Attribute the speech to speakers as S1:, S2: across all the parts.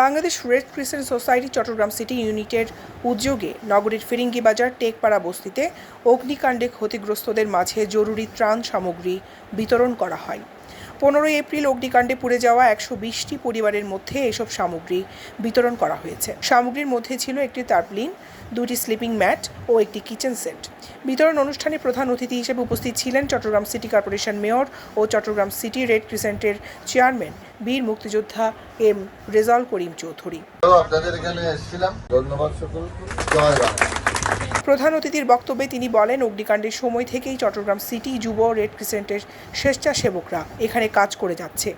S1: Bangladesh red crescent society Chattogram city ইউনিটের উদ্যোগে নগরীর ফিরিঙ্গি বাজার, টেকপাড়া বস্তিতে অগ্নিকাণ্ডে ক্ষতিগ্রস্তদের মাঝে জরুরি ত্রাণ সামগ্রী বিতরণ করা হয়। পনেরোই এপ্রিল অগ্নিকাণ্ডে পুড়ে যাওয়া একশো বিশটি পরিবারের মধ্যে এসব সামগ্রী বিতরণ করা হয়েছে। সামগ্রীর মধ্যে ছিল একটি তারপ্লিন দুটি স্লিপিং ম্যাট ও একটি কিচেন সেট। বিতরণ অনুষ্ঠানে প্রধান অতিথি হিসেবে উপস্থিত ছিলেন চট্টগ্রাম সিটি কর্পোরেশন মেয়র ও চট্টগ্রাম সিটি রেড ক্রিসেন্টের চেয়ারম্যান। বীর মুক্তিযোদ্ধা এম রেজাল করিম চৌধুরী।
S2: আপনাদের এখানে এসেছিলাম। ধন্যবাদ সকল জয়
S1: প্রধান অতিথির বক্তব্যে তিনি বলেন অগ্নিকাণ্ডের সময় থেকেই চট্টগ্রাম সিটি যুব রেড ক্রিসেন্টের স্বেচ্ছাসেবকরা এখানে কাজ করে যাচ্ছে।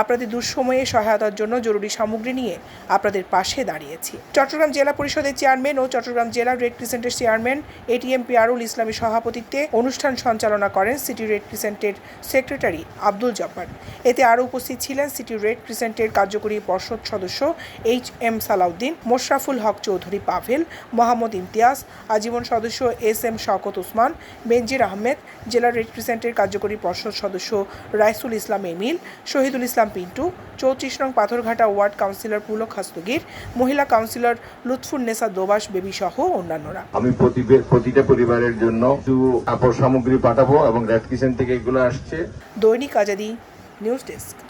S1: আপনাদের দুঃসময়ে সহায়তার জন্য জরুরি সামগ্রী নিয়ে আপনাদের পাশে দাঁড়িয়েছি। চট্টগ্রাম জেলা পরিষদের চেয়ারম্যান ও চট্টগ্রাম জেলা রেড ক্রিসেন্টের চেয়ারম্যান এটিএম পিয়ারুল ইসলামের সভাপতিত্বে অনুষ্ঠান সঞ্চালনা করেন সিটি রেড ক্রিসেন্টের সেক্রেটারি আব্দুল জব্বার। এতে আরও উপস্থিত ছিলেন সিটি রেড ক্রিসেন্টের কার্যকরী পর্ষদ সদস্য এইচ এম সালাউদ্দিন মোশরাফুল হক চৌধুরী পাভেল মোহাম্মদ ইমতিয়াজ আজীবন সদস্য এস এম শওকত ওসমান বেনজির আহমেদ জেলা রেড ক্রিসেন্টের কার্যকরী পর্ষদ সদস্য রাইসুল ইসলাম এমিল শহীদুল ইসলাম পিন্টু চৌত্রিশ নং পাথরঘাটা ওয়ার্ড কাউন্সিলর পুলক হাস্তগীর মহিলা কাউন্সিলর লুৎফুন্নেসা দোবাস বেবি সহ অন্যান্যরা।
S3: আমি প্রতি- প্রতিটা পরিবারের জন্য সামগ্রী পাঠাবো এবং রেড কিচেন থেকে এগুলো আসছে।
S1: দৈনিক আজাদি নিউজ ডেস্ক।